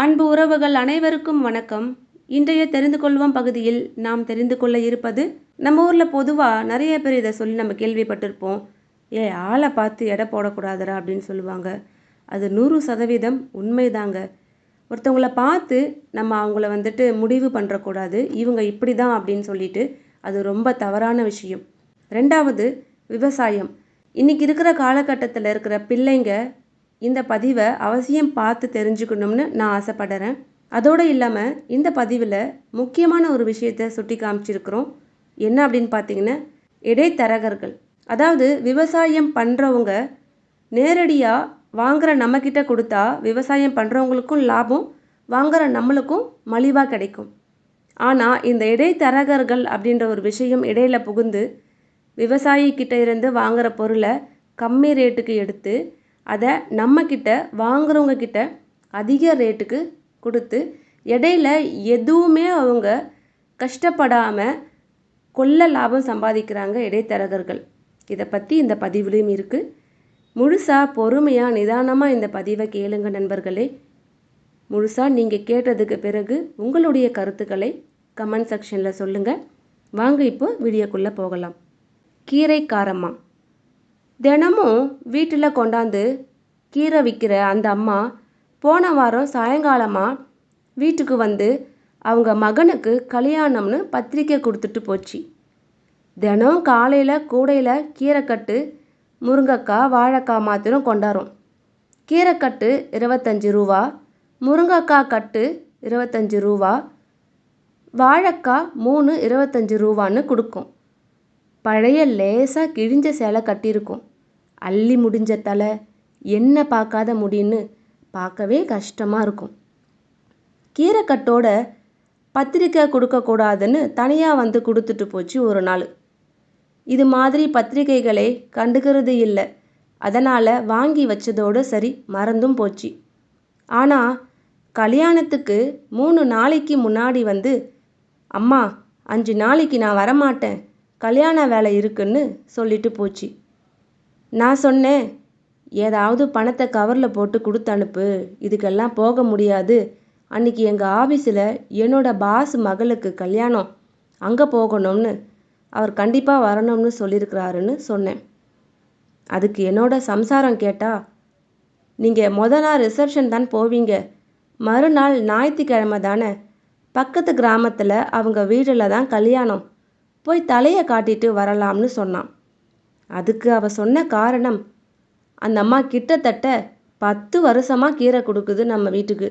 அன்பு உறவுகள் அனைவருக்கும் வணக்கம். இன்றைய தெரிந்து கொள்வோம் பகுதியில் நாம் தெரிந்து கொள்ள இருப்பது நம்ம ஊரில் பொதுவாக நிறைய பேர் இதை சொல்லி நம்ம கேள்விப்பட்டிருப்போம். ஏ ஆளை பார்த்து எடை போடக்கூடாதுடா அப்படின்னு சொல்லுவாங்க. அது நூறு சதவீதம் உண்மைதாங்க. ஒருத்தவங்கள பார்த்து நம்ம அவங்கள வந்துட்டு முடிவு பண்ணுறக்கூடாது இவங்க இப்படி தான் அப்படின்னு சொல்லிட்டு அது ரொம்ப தவறான விஷயம். ரெண்டாவது விவசாயம். இன்றைக்கி இருக்கிற காலகட்டத்தில் இருக்கிற பிள்ளைங்க இந்த பதிவை அவசியம் பார்த்து தெரிஞ்சுக்கணும்னு நான் ஆசைப்படுறேன். அதோடு இல்லாமல் இந்த பதிவில் முக்கியமான ஒரு விஷயத்தை சுட்டி காமிச்சிருக்கிறோம் என்ன அப்படின்னு பார்த்தீங்கன்னா இடைத்தரகர்கள். அதாவது விவசாயம் பண்ணுறவங்க நேரடியாக வாங்குகிற நம்மக்கிட்ட கொடுத்தா விவசாயம் பண்ணுறவங்களுக்கும் லாபம் வாங்குகிற நம்மளுக்கும் மலிவாக கிடைக்கும். ஆனால் இந்த இடைத்தரகர்கள் அப்படின்ற ஒரு விஷயம் இடையில புகுந்து விவசாயிக்கிட்ட இருந்து வாங்குகிற பொருளை கம்மி ரேட்டுக்கு எடுத்து அதை நம்மக்கிட்ட வாங்குறவங்க கிட்ட அதிக ரேட்டுக்கு கொடுத்து இடையில எதுவுமே அவங்க கஷ்டப்படாமல் கொள்ள லாபம் சம்பாதிக்கிறாங்க இடைத்தரகர்கள். இதை பற்றி இந்த பதிவுலையும் இருக்குது முழுசாக பொறுமையாக நிதானமாக இந்த பதிவை கேளுங்க நண்பர்களே. முழுசாக நீங்கள் கேட்டதுக்கு பிறகு உங்களுடைய கருத்துக்களை கமெண்ட் செக்ஷனில் சொல்லுங்கள் வாங்க இப்போ வீடியோக்குள்ளே போகலாம். கீரை காரம்மா தினமும் வீட்டில் கொண்டாந்து கீரை விற்கிற அந்த அம்மா போன வாரம் சாயங்காலமாக வீட்டுக்கு வந்து அவங்க மகனுக்கு கல்யாணம்னு பத்திரிக்கை கொடுத்துட்டு போச்சு. தினம் காலையில் கூடையில் கீரைக்கட்டு முருங்கைக்காய் வாழைக்காய் மாத்திரம் கொண்டாரும். கீரைக்கட்டு இருபத்தஞ்சி ரூபா முருங்கைக்காய் கட்டு இருபத்தஞ்சி ரூபா வாழைக்காய் மூணு இருபத்தஞ்சி ரூபான்னு கொடுக்கும். பழைய லேசாக கிழிஞ்ச சேலை கட்டியிருக்கும். அள்ளி முடிஞ்ச தலை என்ன பார்க்காத முடின்னு பார்க்கவே கஷ்டமாக இருக்கும். கீரைக்கட்டோட பத்திரிக்கை கொடுக்கக்கூடாதுன்னு தனியாக வந்து கொடுத்துட்டு போச்சு ஒரு நாள். இது மாதிரி பத்திரிகைகளை கண்டுக்கிறது இல்லை. அதனால் வாங்கி வச்சதோடு சரி மறந்தும் போச்சு. ஆனால் கல்யாணத்துக்கு மூணு நாளைக்கு முன்னாடி வந்து அம்மா அஞ்சு நாளைக்கு நான் வரமாட்டேன். கல்யாண வேலை இருக்குன்னு சொல்லிட்டு போச்சு. நான் சொன்னேன் ஏதாவது பணத்தை கவரில் போட்டு கொடுத்து அனுப்பு. இதுக்கெல்லாம் போக முடியாது. அன்னைக்கு எங்கள் ஆஃபீஸில் என்னோட பாஸ் மகளுக்கு கல்யாணம். அங்கே போகணும்னு. அவர் கண்டிப்பாக வரணும்னு சொல்லியிருக்கிறாருன்னு சொன்னேன். அதுக்கு என்னோட சம்சாரம் கேட்டா நீங்கள் மொதல் நாள் ரிசப்ஷன் தான் போவீங்க. மறுநாள் ஞாயிற்றுக்கிழமை தானே. பக்கத்து கிராமத்தில் அவங்க வீட்டில் தான் கல்யாணம். போய் தலையை காட்டிட்டு வரலாம்னு சொன்னான். அதுக்கு அவ சொன்ன காரணம் அந்த அம்மா கிட்டத்தட்ட பத்து வருஷமாக கீரை கொடுக்குது நம்ம வீட்டுக்கு.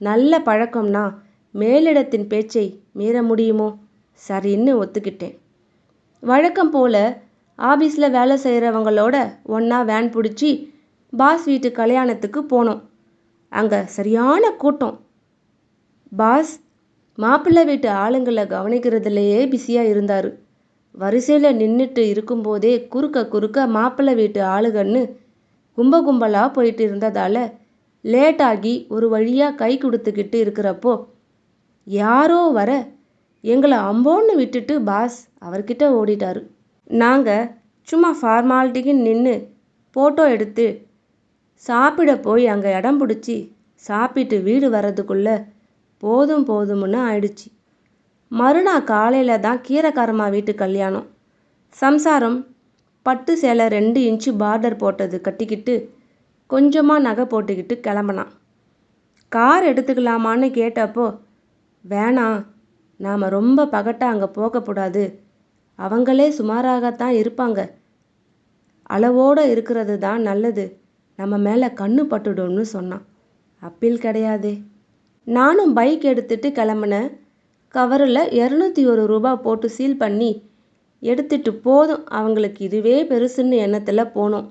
நல்ல பழக்கம்னா மேலிடத்தின் பேச்சை மீற முடியுமோ? சரின்னு ஒத்துக்கிட்டேன். வழக்கம் போல் ஆஃபீஸில் வேலை செய்கிறவங்களோட ஒன்றா வேன் பிடிச்சி பாஸ் வீட்டு கல்யாணத்துக்கு போனோம். அங்கே சரியான கூட்டம். பாஸ் மாப்பிள்ளை வீட்டு ஆளுங்களை கவனிக்கிறதுலையே பிஸியாக இருந்தார். வரிசையில் நின்றுட்டு இருக்கும்போதே குறுக்க குறுக்க மாப்பிள்ளை வீட்டு ஆளுகன்னு கும்ப கும்பலாக போயிட்டு இருந்ததால் லேட்டாகி ஒரு வழியாக கை கொடுத்துக்கிட்டு இருக்கிறப்போ யாரோ வர எங்களை அம்போன்னு விட்டுட்டு பாஸ் அவர்கிட்ட ஓடிட்டாரு. நாங்கள் சும்மா ஃபார்மாலிட்டிக்கு நின்று ஃபோட்டோ எடுத்து சாப்பிட போய் அங்கே இடம் பிடிச்சி சாப்பிட்டு வீடு வர்றதுக்குள்ளே போதும் போதும்னு ஆயிடுச்சு. மறுநாள் காலையில் தான் கீரைக்காரம்மா வீட்டு கல்யாணம். சம்சாரம் பட்டு சேலை ரெண்டு இன்ச்சு பார்டர் போட்டது கட்டிக்கிட்டு கொஞ்சமாக நகை போட்டுக்கிட்டு கிளம்புனான். கார் எடுத்துக்கலாமான்னு கேட்டப்போ வேணாம் நாம் ரொம்ப பகட்டாக அங்கே போகக்கூடாது. அவங்களே சுமாராகத்தான் இருப்பாங்க. அளவோடு இருக்கிறது தான் நல்லது. நம்ம மேலே கண்ணு பட்டுடும்னு சொன்னான். அப்பீல் கிடையாதே. நானும் பைக் எடுத்துட்டு கிளம்புனேன். கவரில் இரநூத்தி ஒரு ரூபா போட்டு சீல் பண்ணி எடுத்துட்டு போதும். அவங்களுக்கு இதுவே பெருசுன்னு எண்ணத்தில் போனோம்.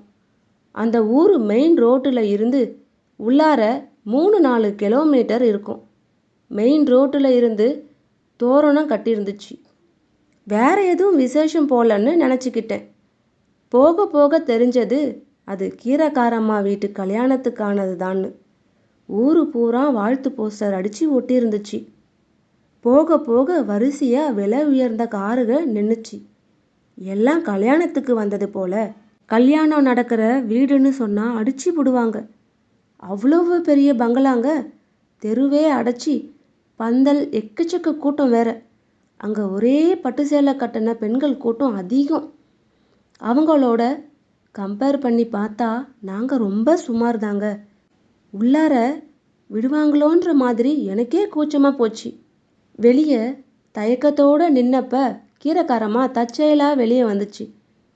அந்த ஊர் மெயின் ரோட்டில் இருந்து உள்ளார மூணு நாலு கிலோமீட்டர் இருக்கும். மெயின் ரோட்டில் இருந்து தோரணம் கட்டியிருந்துச்சு. வேற எதுவும் விசேஷம் போலன்னு நினச்சிக்கிட்டேன். போக போக தெரிஞ்சது அது கீரைக்காரம்மா வீட்டு கல்யாணத்துக்கானது தான்னு ஊரு பூரா வாழ்த்து போஸ்டர் அடித்து ஒட்டியிருந்துச்சு. போக போக வரிசையாக விலை உயர்ந்த காருக நின்றுச்சு எல்லாம் கல்யாணத்துக்கு வந்தது போல. கல்யாணம் நடக்கிற வீடுன்னு சொன்னால் அடிச்சு விடுவாங்க அவ்வளவு பெரிய பங்களாங்க. தெருவே அடைச்சி பந்தல் எக்கச்சக்க கூட்டம் வேற. அங்கே ஒரே பட்டு சேலை கட்டின பெண்கள் கூட்டம் அதிகம். அவங்களோட கம்பேர் பண்ணி பார்த்தா நாங்கள் ரொம்ப சுமார் தாங்க உள்ளார விடுவாங்களோன்ற மாதிரி எனக்கே கூச்சமாக போச்சு. வெளியே தயக்கத்தோடு நின்னப்ப கீரைக்காரம்மா தற்செயலாக வெளியே வந்துச்சு.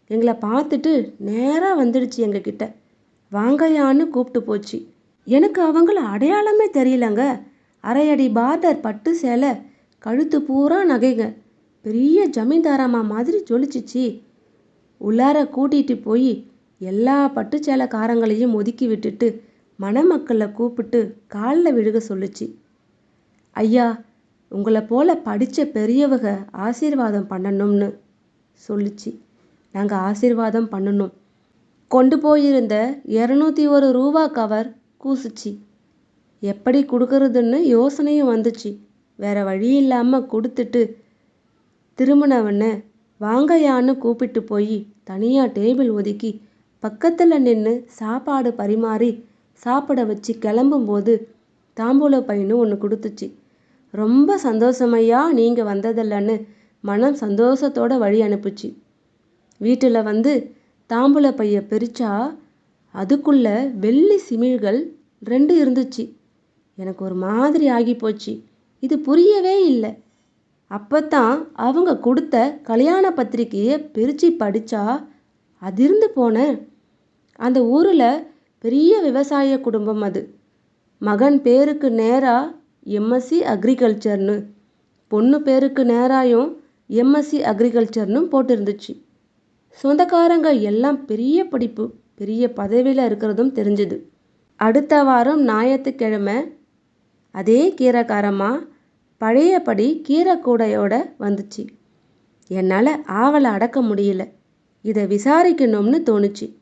எங்களை பார்த்துட்டு நேராக வந்துடுச்சு எங்ககிட்ட. வாங்கயான்னு கூப்பிட்டு போச்சு. எனக்கு அவங்கள அடையாளமே தெரியலங்க. அரையடி பார்டர் பட்டு சேலை கழுத்து பூரா நகைங்க. பெரிய ஜமீன்தாராமா மாதிரி ஜொலிச்சிச்சு. உள்ளார கூட்டிகிட்டு போய் எல்லா பட்டு சேலைக்காரங்களையும் ஒதுக்கி விட்டுட்டு மணமக்களை கூப்பிட்டு காலில் விழுக சொல்லுச்சு. ஐயா உங்களை போல படித்த பெரியவங்க ஆசீர்வாதம் பண்ணணும்னு சொல்லுச்சு. நாங்கள் ஆசீர்வாதம் பண்ணணும். கொண்டு போயிருந்த இரநூத்தி ஒரு ரூபா கவர் கூசுச்சு. எப்படி கொடுக்கறதுன்னு யோசனையும் வந்துச்சு. வேற வழி இல்லாமல் கொடுத்துட்டு திரும்பினவனை வாங்கையான்னு கூப்பிட்டு போய் தனியாக டேபிள் ஒதுக்கி பக்கத்தில் நின்று சாப்பாடு பரிமாறி சாப்பிட வச்சு கிளம்பும்போது தாம்பூல பையனு ஒன்று கொடுத்துச்சு. ரொம்ப சந்தோஷமையா நீங்கள் வந்ததில்லன்னு மனம் சந்தோஷத்தோட வழி அனுப்புச்சு. வீட்டில் வந்து தாம்பூல பைய பிரிச்சா அதுக்குள்ள வெள்ளி சிமிழ்கள் ரெண்டு இருந்துச்சு. எனக்கு ஒரு மாதிரி ஆகி போச்சு. இது புரியவே இல்லை. அப்போத்தான் அவங்க கொடுத்த கல்யாண பத்திரிக்கையை பிரித்து படித்தா அதிர்ந்து போனேன் அந்த ஊரில் பெரிய விவசாய குடும்பம் அது. மகன் பேருக்கு நேராக எம்எஸ்சி அக்ரிகல்ச்சர்னு. பொண்ணு பேருக்கு நேராயும் எம்எஸ்சி அக்ரிகல்ச்சர்னு போட்டிருந்துச்சு. சொந்தக்காரங்க எல்லாம் பெரிய படிப்பு பெரிய பதவியில் இருக்கிறதும் தெரிஞ்சுது. அடுத்த வாரம் ஞாயிற்றுக்கிழமை அதே கீரைக்காரம்மா பழையபடி கீரை கூடையோட வந்துச்சு. என்னால் ஆவலை அடக்க முடியல. இதை விசாரிக்கணும்னு தோணுச்சு.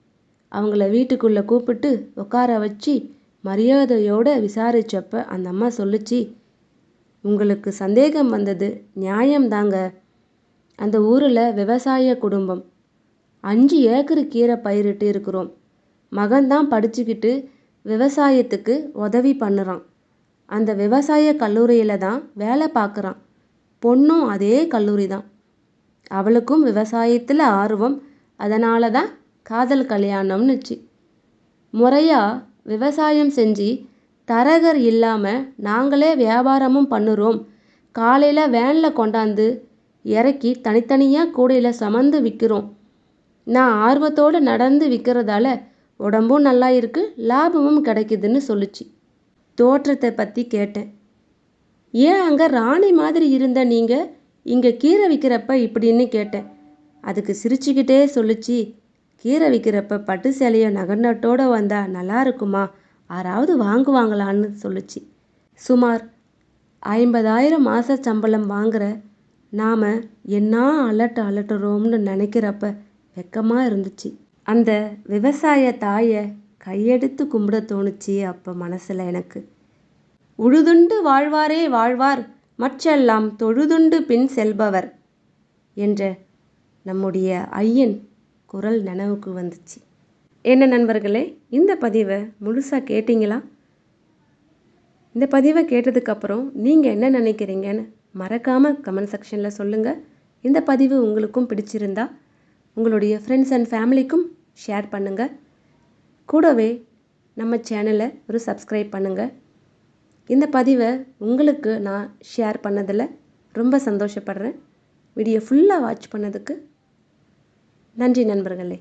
அவங்கள வீட்டுக்குள்ளே கூப்பிட்டு உட்கார வச்சு மரியாதையோட விசாரிச்சப்ப அந்த அம்மா சொல்லுச்சு உங்களுக்கு சந்தேகம் வந்தது நியாயம்தாங்க. அந்த ஊரில் விவசாய குடும்பம். அஞ்சு ஏக்கர் கீரை பயிரிட்டு இருக்கிறோம். மகன்தான் படிச்சுக்கிட்டு விவசாயத்துக்கு உதவி பண்ணுறான். அந்த விவசாய கல்லூரியில் தான் வேலை பார்க்குறான். பொண்ணும் அதே கல்லூரி தான். அவளுக்கும் விவசாயத்தில் ஆர்வம். அதனால தான் காதல் கல்யாணம்னுச்சு. முறையாக விவசாயம் செஞ்சு தரகர் இல்லாமல் நாங்களே வியாபாரமும் பண்ணுறோம். காலையில் வேனில் கொண்டாந்து இறக்கி தனித்தனியாக கூடையில் சமந்து விற்கிறோம் நான் ஆர்வத்தோடு நடந்து விற்கிறதால உடம்பும் நல்லா இருக்கு லாபமும் கிடைக்குதுன்னு சொல்லுச்சு. தோற்றத்தை பற்றி கேட்டேன். ஏன் அங்கே ராணி மாதிரி இருந்த நீங்கள் இங்கே கீரை விற்கிறப்ப இப்படின்னு கேட்டேன். அதுக்கு சிரிச்சுக்கிட்டே சொல்லுச்சு கீரை விற்கிறப்ப பட்டு சேலையை நகர்நட்டோடு வந்தா நல்லா இருக்குமா யாராவது வாங்குவாங்களான்னு சொல்லுச்சு. சுமார் ஐம்பதாயிரம் மாத சம்பளம் வாங்குற நாம் என்ன அலட்ட அலட்டுறோம்னு நினைக்கிறப்ப வெக்கமாக இருந்துச்சு. அந்த விவசாய தாயை கையெடுத்து கும்பிட தோணுச்சு அப்போ மனசில் எனக்கு. உழுதுண்டு வாழ்வாரே வாழ்வார் மற்றெல்லாம் தொழுதுண்டு பின் செல்பவர் என்ற நம்முடைய ஐயன் குரல் நினைவுக்கு வந்துச்சு. என்ன நண்பர்களே இந்த பதிவை முழுசாக கேட்டிங்களா? இந்த பதிவை கேட்டதுக்கப்புறம் நீங்கள் என்ன நினைக்கிறீங்கன்னு மறக்காமல் கமெண்ட் செக்ஷனில் சொல்லுங்கள் இந்த பதிவு உங்களுக்கும் பிடிச்சிருந்தா உங்களுடைய ஃப்ரெண்ட்ஸ் அண்ட் ஃபேமிலிக்கும் ஷேர் பண்ணுங்கள் கூடவே நம்ம சேனலை ஒரு சப்ஸ்கிரைப் பண்ணுங்கள் இந்த பதிவை உங்களுக்கு நான் ஷேர் பண்ணதில் ரொம்ப சந்தோஷப்படுறேன். வீடியோ ஃபுல்லாக வாட்ச் பண்ணதுக்கு நன்றி நண்பர்களே.